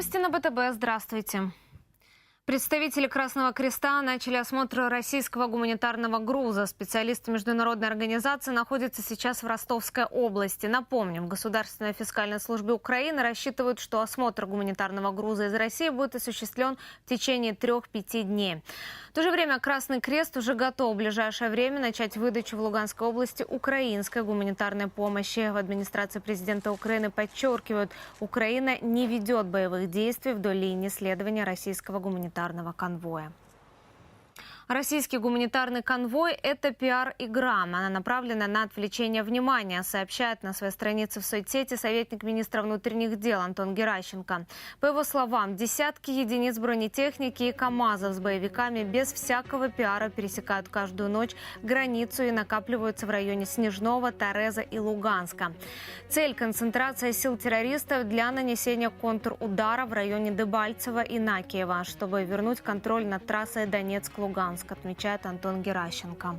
Новости на БТБ. Здравствуйте. Представители Красного Креста начали осмотр российского гуманитарного груза. Специалисты международной организации находятся сейчас в Ростовской области. Напомним, в Государственной фискальной службе Украины рассчитывают, что осмотр гуманитарного груза из России будет осуществлен в течение трех-пяти дней. В то же время Красный Крест уже готов в ближайшее время начать выдачу в Луганской области украинской гуманитарной помощи. В администрации президента Украины подчеркивают, Украина не ведет боевых действий вдоль линии следования российского гуманитарного конвоя. Российский гуманитарный конвой – это пиар-игра. Она направлена на отвлечение внимания, сообщает на своей странице в соцсети советник министра внутренних дел Антон Геращенко. По его словам, десятки единиц бронетехники и КАМАЗов с боевиками без всякого пиара пересекают каждую ночь границу и накапливаются в районе Снежного, Тореза и Луганска. Цель – концентрация сил террористов для нанесения контрудара в районе Дебальцева и Накиева, чтобы вернуть контроль над трассой Донецк-Луганск, отмечает Антон Геращенко.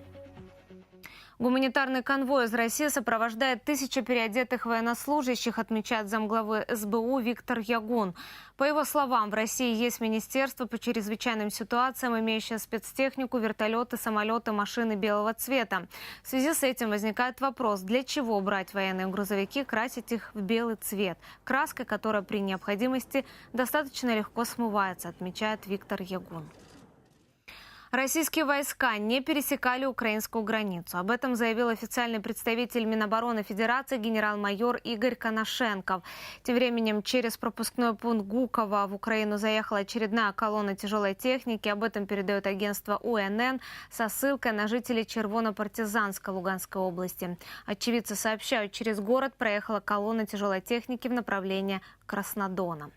Гуманитарный конвой из России сопровождает тысячи переодетых военнослужащих, отмечает замглавы СБУ Виктор Ягун. По его словам, в России есть министерство по чрезвычайным ситуациям, имеющее спецтехнику, вертолеты, самолеты, машины белого цвета. В связи с этим возникает вопрос, для чего брать военные грузовики, красить их в белый цвет, краской, которая при необходимости достаточно легко смывается, отмечает Виктор Ягун. Российские войска не пересекали украинскую границу. Об этом заявил официальный представитель Минобороны Федерации генерал-майор Игорь Коношенков. Тем временем через пропускной пункт Гукова в Украину заехала очередная колонна тяжелой техники. Об этом передает агентство УНН со ссылкой на жителей Червоно-Партизанска Луганской области. Очевидцы сообщают, через город проехала колонна тяжелой техники в направлении Краснодона.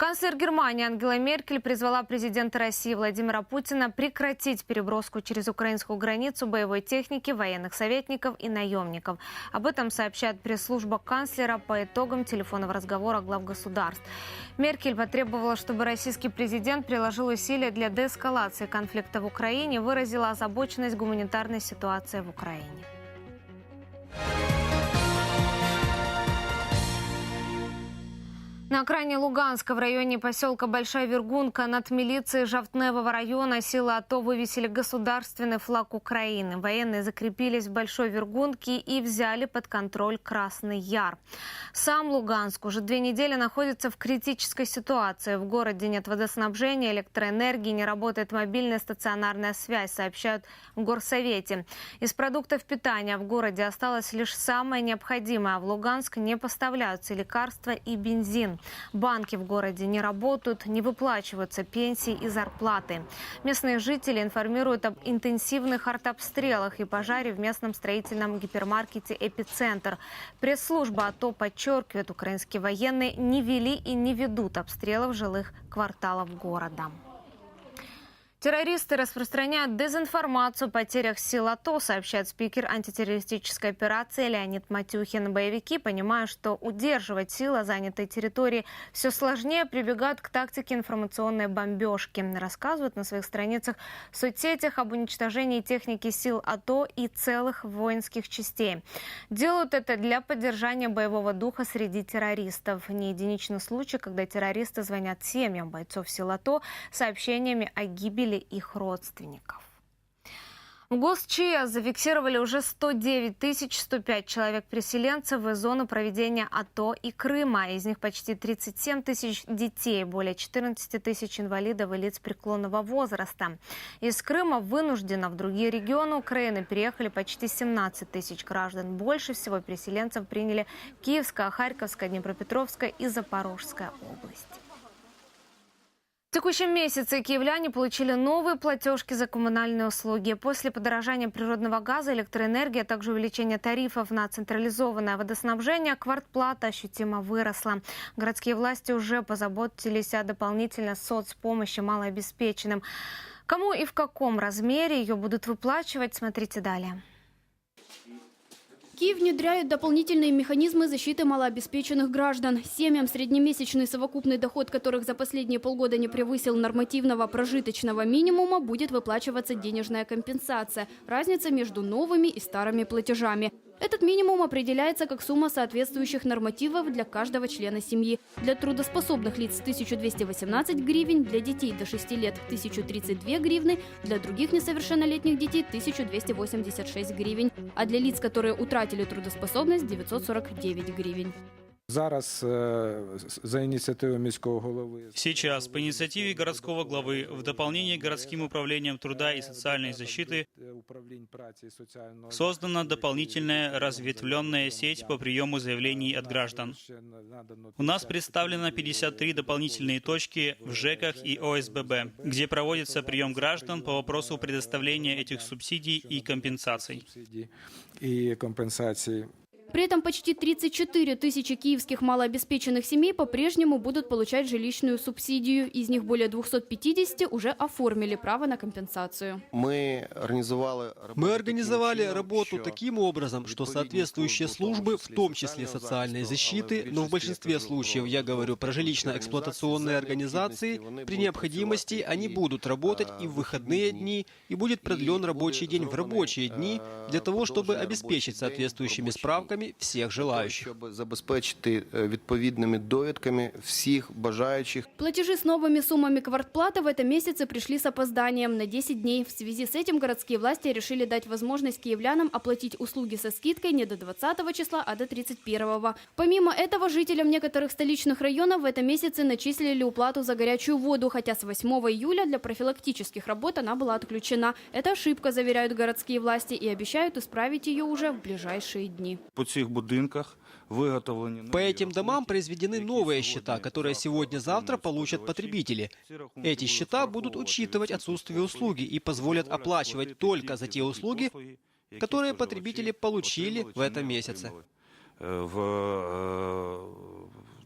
Канцлер Германии Ангела Меркель призвала президента России Владимира Путина прекратить переброску через украинскую границу боевой техники, военных советников и наемников. Об этом сообщает пресс-служба канцлера по итогам телефонного разговора глав государств. Меркель потребовала, чтобы российский президент приложил усилия для деэскалации конфликта в Украине, выразила озабоченность гуманитарной ситуацией в Украине. На окраине Луганска, в районе поселка Большая Вергунка, над милицией Жавтневого района силы АТО вывесили государственный флаг Украины. Военные закрепились в Большой Вергунке и взяли под контроль Красный Яр. Сам Луганск уже две недели находится в критической ситуации. В городе нет водоснабжения, электроэнергии, не работает мобильная стационарная связь, сообщают в Горсовете. Из продуктов питания в городе осталось лишь самое необходимое, а в Луганск не поставляются лекарства и бензин. Банки в городе не работают, не выплачиваются пенсии и зарплаты. Местные жители информируют об интенсивных артобстрелах и пожаре в местном строительном гипермаркете «Эпицентр». Пресс-служба АТО подчеркивает, украинские военные не вели и не ведут обстрелов жилых кварталов города. Террористы распространяют дезинформацию о потерях сил АТО, сообщает спикер антитеррористической операции Леонид Матюхин. Боевики, понимая, что удерживать силы занятой территории все сложнее, прибегают к тактике информационной бомбежки. Рассказывают на своих страницах в соцсетях об уничтожении техники сил АТО и целых воинских частей. Делают это для поддержания боевого духа среди террористов. Не единичный случай, когда террористы звонят семьям бойцов сил АТО сообщениями о гибели их родственников. В ГосЧС зафиксировали уже 109 105 человек-переселенцев из зоны проведения АТО и Крыма. Из них почти 37 тысяч детей, более 14 тысяч инвалидов и лиц преклонного возраста. Из Крыма вынужденно в другие регионы Украины переехали почти 17 тысяч граждан. Больше всего переселенцев приняли Киевская, Харьковская, Днепропетровская и Запорожская области. В текущем месяце киевляне получили новые платежки за коммунальные услуги. После подорожания природного газа, электроэнергии, а также увеличения тарифов на централизованное водоснабжение, квартплата ощутимо выросла. Городские власти уже позаботились о дополнительной соцпомощи малообеспеченным. Кому и в каком размере ее будут выплачивать, смотрите далее. Киев внедряет дополнительные механизмы защиты малообеспеченных граждан. Семьям, среднемесячный совокупный доход которых за последние полгода не превысил нормативного прожиточного минимума, будет выплачиваться денежная компенсация. Разница между новыми и старыми платежами. Этот минимум определяется как сумма соответствующих нормативов для каждого члена семьи. Для трудоспособных лиц 1218 гривен, для детей до 6 лет 1032 гривны, для других несовершеннолетних детей 1286 гривен, а для лиц, которые утратили трудоспособность 949 гривен. Зараз е, з- за ініціативою міського голови Сейчас, по инициативе городского главы, в дополнение к городским управлениям труда и социальной защиты, Е, управлінь праці і соціального создана дополнительная разветвленная сеть по приему заявлений от граждан. Ще на- надано У нас представлено 53 дополнительные точки в ЖЭКах и ОСББ, где проводится прием граждан по вопросу предоставления этих субсидий и компенсаций. субсидій і компенсації. при этом почти 34 тысячи киевских малообеспеченных семей по-прежнему будут получать жилищную субсидию. Из них более 250 уже оформили право на компенсацию. Мы организовали Мы организовали работу таким образом, что соответствующие службы, в том числе социальной защиты, но в большинстве случаев я говорю про жилищно-эксплуатационные организации, при необходимости они будут работать и в выходные дни, и будет продлен рабочий день в рабочие дни, для того, чтобы обеспечить соответствующими справками всех желающих. щоб забезпечити е, відповідними довідками всіх бажаючих. Платежи с новыми суммами квартплаты в этом месяце пришли с опозданием на 10 дней. В связи с этим городские власти решили дать возможность киевлянам оплатить услуги со скидкой не до 20 числа, а до 31. Помимо этого, жителям некоторых столичных районов в этом месяце начислили уплату за горячую воду, хотя с 8 июля для профилактических работ она была отключена. Это ошибка, заверяют городские власти, и обещают исправить ее уже в ближайшие дни. по цих будинках По этим домам произведены новые счета, которые сегодня-завтра получат потребители. Эти счета будут учитывать отсутствие услуги и позволят оплачивать только за те услуги, которые потребители получили в этом месяце. Е,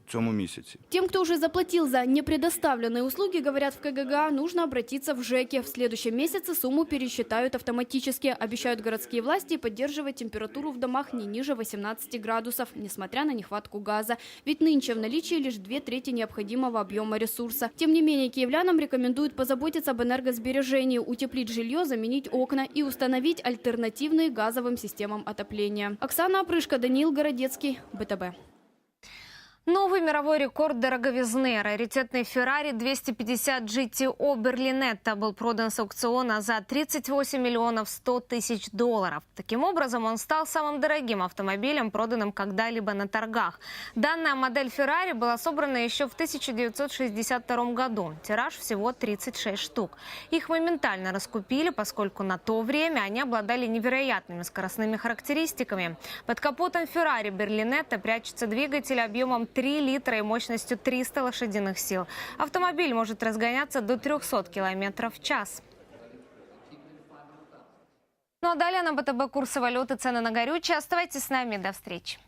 цьому місяці. Тем, кто уже заплатил за непредоставленные услуги, говорят в КГГА, нужно обратиться в ЖЭКи. В следующем месяце сумму пересчитают автоматически. Обещают городские власти поддерживать температуру в домах не ниже 18 градусов, несмотря на нехватку газа. Ведь нынче в наличии лишь две трети необходимого объема ресурса. Тем не менее, киевлянам рекомендуют позаботиться об энергосбережении, утеплить жилье, заменить окна и установить альтернативные газовым системам отопления. Оксана Опрышко, Даниил Городецкий, БТБ. Новый мировой рекорд дороговизны. Раритетный Ferrari 250 GTO Берлинетта был продан с аукциона за 38 миллионов 100 тысяч долларов. Таким образом, он стал самым дорогим автомобилем, проданным когда-либо на торгах. Данная модель Ferrari была собрана еще в 1962 году. Тираж всего 36 штук. Их моментально раскупили, поскольку на то время они обладали невероятными скоростными характеристиками. Под капотом Ferrari Берлинетта прячется двигатель объемом 3 литра и мощностью 300 лошадиных сил. Автомобиль может разгоняться до 300 километров в час. Ну а далее на БТБ курсы валюты, цены на горючее. Оставайтесь с нами. До встречи.